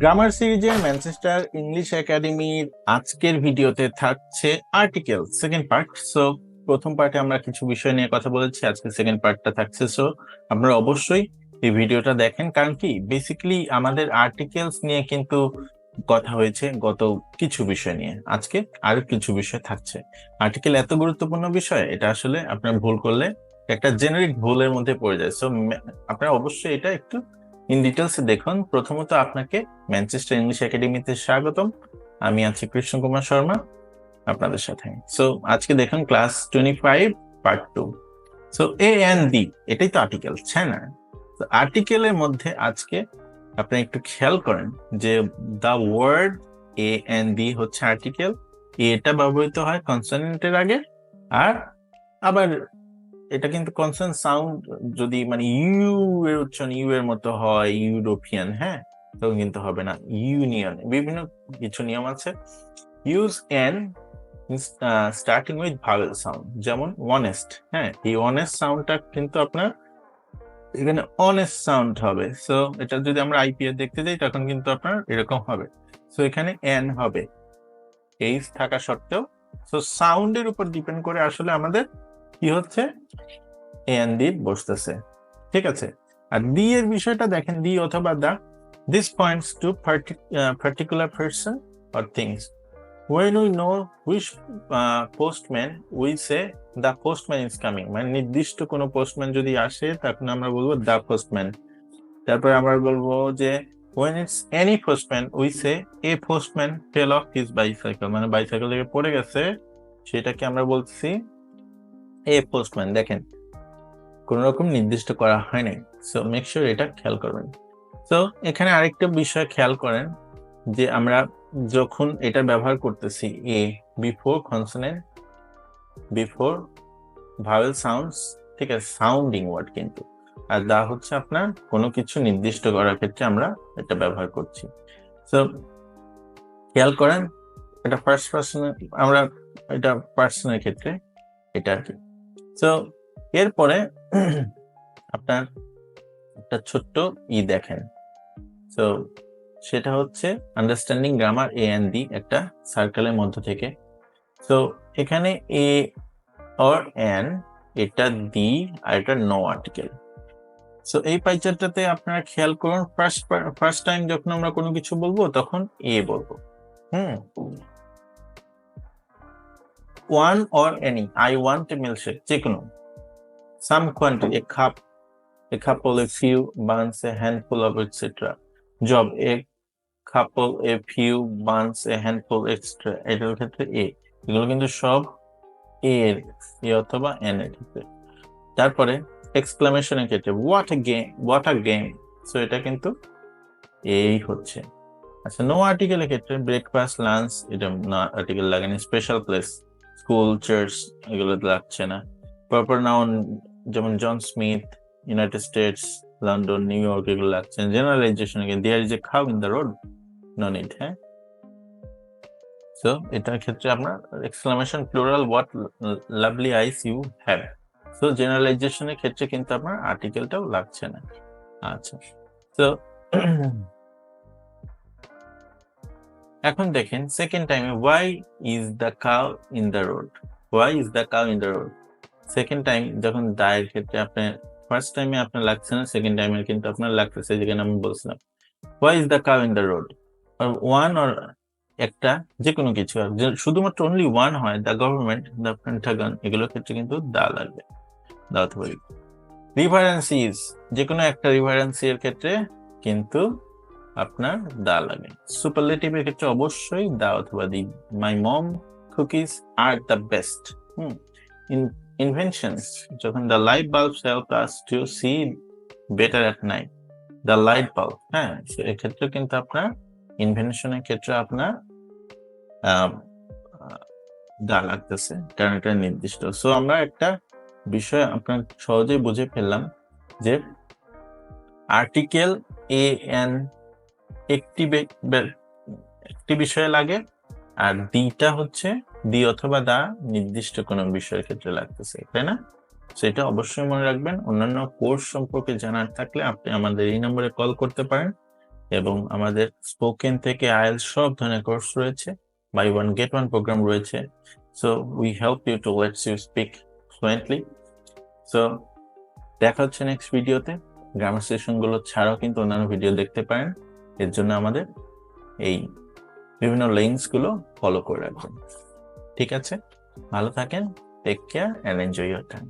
Grammar সিরিজের Manchester English একাডেমির আজকের ভিডিওতে থাকছে আর্টিকেল সেকেন্ড পার্ট সো প্রথম পার্টে আমরা কিছু বিষয় নিয়ে কথা বলেছি, আজকে সেকেন্ড পার্টটা থাকছে। সো আপনারা অবশ্যই এই ভিডিওটা দেখেন, কারণ কি? বেসিক্যালি আমাদের আর্টিকেলস নিয়ে কিন্তু কথা হয়েছে গত কিছু বিষয় নিয়ে। আজকে আরও কিছু বিষয় থাকছে। আর্টিকেল এত গুরুত্বপূর্ণ বিষয়, এটা আসলে আপনার ভুল করলে একটা জেনারিক ভুলের মধ্যে পড়ে যায়। সো আপনারা অবশ্যই এটা একটু ইন ডিটেলস দেখুন, প্রথমত আপনাকে ম্যানচেস্টার ইংলিশ একাডেমিতে স্বাগতম। আমি আছি কৃষ্ণ কুমার শর্মা, আপনাদের সাথে। সো আজকে দেখুন class twenty five part two so A N D এটাই তো আর্টিকেল তাই না? তো আর্টিকেলের মধ্যে আজকে আপনি একটু খেয়াল করেন যে the word a an the হচ্ছে আর্টিকেল এটা ব্যবহৃত হয় কনসোনেন্টের আগে, আর আবার এটা কিন্তু কনসোনেন্ট সাউন্ড যদি মানে ইউ এর উচ্চারণ ইউ এর মতো হয় ইউরোপিয়ান হ্যাঁ? তখন কিন্তু হবে না। ইউনিয়ন বিভিন্ন কিছু নিয়ম আছে। Use an starting with vowel sound যেমন অনেস্ট হ্যাঁ? এই অনেস্ট সাউন্ডটা কিন্তু আপনার এখানে অনেস্ট সাউন্ড হবে। সো এটা যদি আমরা আইপিএস দেখতে যাই, তখন কিন্তু আপনার এরকম হবে। সো এখানে এন হবে। এইচ থাকা সত্ত্বেও। সো সাউন্ডের উপর ডিপেন্ড করে আসলে আমাদের কি হচ্ছে? এন দি বসতেছে। ঠিক আছে। আর দি এর বিষয়টা দেখেন দি অথবা the this points to particular person or things when we know which uh, postman we say the postman is মানে নির্দিষ্ট কোনো পোস্টম্যান যদি আসে তখন আমরা বলব দ্য পোস্টম্যান তারপর আমরা বলব যে when it's any postman we say a postman fell off his bicycle. মানে বাইসাইকেল থেকে পড়ে গেছে সেটাকে আমরা বলছি এ পোস্টম্যান দেখেন কোন রকম নির্দিষ্ট করা হয় নাই। সো মেক শিওর এটা খেয়াল করবেন। তো এখানে আরেকটা বিষয় খেয়াল করেন, যে আমরা যখন এটা ব্যবহার করতেছি, a before consonant before vowel sounds ঠিক আছে সাউন্ডিং ওয়ার্ড কিন্তু। আর দা হচ্ছে আপনার কোনো কিছু নির্দিষ্ট করার ক্ষেত্রে আমরা এটা ব্যবহার করছি। সো খেয়াল করেন, এটা ফার্স্ট পার্সনের আমরা এটা পার্সনের ক্ষেত্রে এটা আর কি সো এরপরে আপনার একটা ছোট্ট ই দেখেন। সো সেটা হচ্ছে understanding grammar a an the একটা সার্কেলের মধ্য থেকে। সো এখানে এ অর এন এটা দি আর এটা নো আর্টিকেল সো এই পাইচারটাতে আপনারা খেয়াল করুন ফার্স্ট ফার্স্ট টাইম যখন আমরা কোনো কিছু বলব, তখন এ বলব। হুম? One or any I want a milkshake যে কোনো some quantity a cup a couple, a few buns, a handful of etc job, a couple, a few buns, a handful extra এটার ক্ষেত্রে এ এগুলো কিন্তু সব এ এর। এ অথবা এন এর ক্ষেত্রে। তারপরে এক্সক্লামেশনের ক্ষেত্রে what a game what a game so এটা কিন্তু এই হচ্ছে। আচ্ছা নো আর্টিকেলের ক্ষেত্রে ব্রেকফাস্ট লাঞ্চ এটা না আর্টিকেল লাগেনি স্পেশাল প্লেস স্কুল চার্চ এগুলো লাগছে না। প্রপার নাউন যেমন John Smith United States London New York এগুলো লাগছে। Generalization there is a cow in the road no need হ্যাঁ? সো এটার ক্ষেত্রে আপনার exclamation plural what lovely eyes you have so জেনারেলাইজেশনের ক্ষেত্রে কিন্তু আপনার আর্টিকেলটাও লাগছে না। আচ্ছা। তো এখন দেখেন সেকেন্ড টাইমে why is the cow in the road why is the cow in the road second time যখন দায়ের ক্ষেত্রে আপনার ফার্স্ট টাইমে আপনার লাগছে না সেকেন্ড টাইমে কিন্তু আপনার লাগতেছে যেখানে আমি বলছিলাম। Why is the cow in the road one or একটা যে কোনো কিছু আর শুধুমাত্র অনলি ওয়ান হয় দ্য গভর্নমেন্ট দ্য পেন্টাগন এগুলোর ক্ষেত্রে কিন্তু দা লাগবে। দা অথবা রিভারেন্সিজ যে কোনো একটা রিভারেন্সি এর ক্ষেত্রে কিন্তু আপনার দা লাগে। সুপারলেটিভের ক্ষেত্রে অবশ্যই দা অথবা the. My mom cookies are the best hmm. Inventions যখন the light bulbs help us to see better at night the light bulb হ্যাঁ এক্ষেত্রে কিন্তু আপনার ইনভেনশনের ক্ষেত্রে আপনার দা লাগতেছে। কারণ এটা নির্দিষ্ট। সো আমরা একটা বিষয় আপনার সহজেই বুঝে ফেললাম যে আর্টিকেল এ এন একটি একটি বিষয়ে লাগে আর দিটা হচ্ছে দি অথবা দা নির্দিষ্ট কোনো বিষয়ের ক্ষেত্রে লাগতেছে, তাই না? সেটা অবশ্যই মনে রাখবেন। অন্যান্য কোর্স সম্পর্কে জানার থাকলে আপনি আমাদের এই নম্বরে কল করতে পারেন এবং আমাদের স্পোকেন থেকে আইএল সব ধরনের কোর্স রয়েছে, buy one get one program রয়েছে। So we help you to lets you speak fluently so দেখা হচ্ছে নেক্সট ভিডিওতে গ্রামার সেশনগুলো ছাড়াও কিন্তু অন্যান্য ভিডিও দেখতে পারেন। এর জন্য আমাদের এই বিভিন্ন লিঙ্কসগুলো ফলো করে রাখুন ঠিক আছে? ভালো থাকেন take care and enjoy your time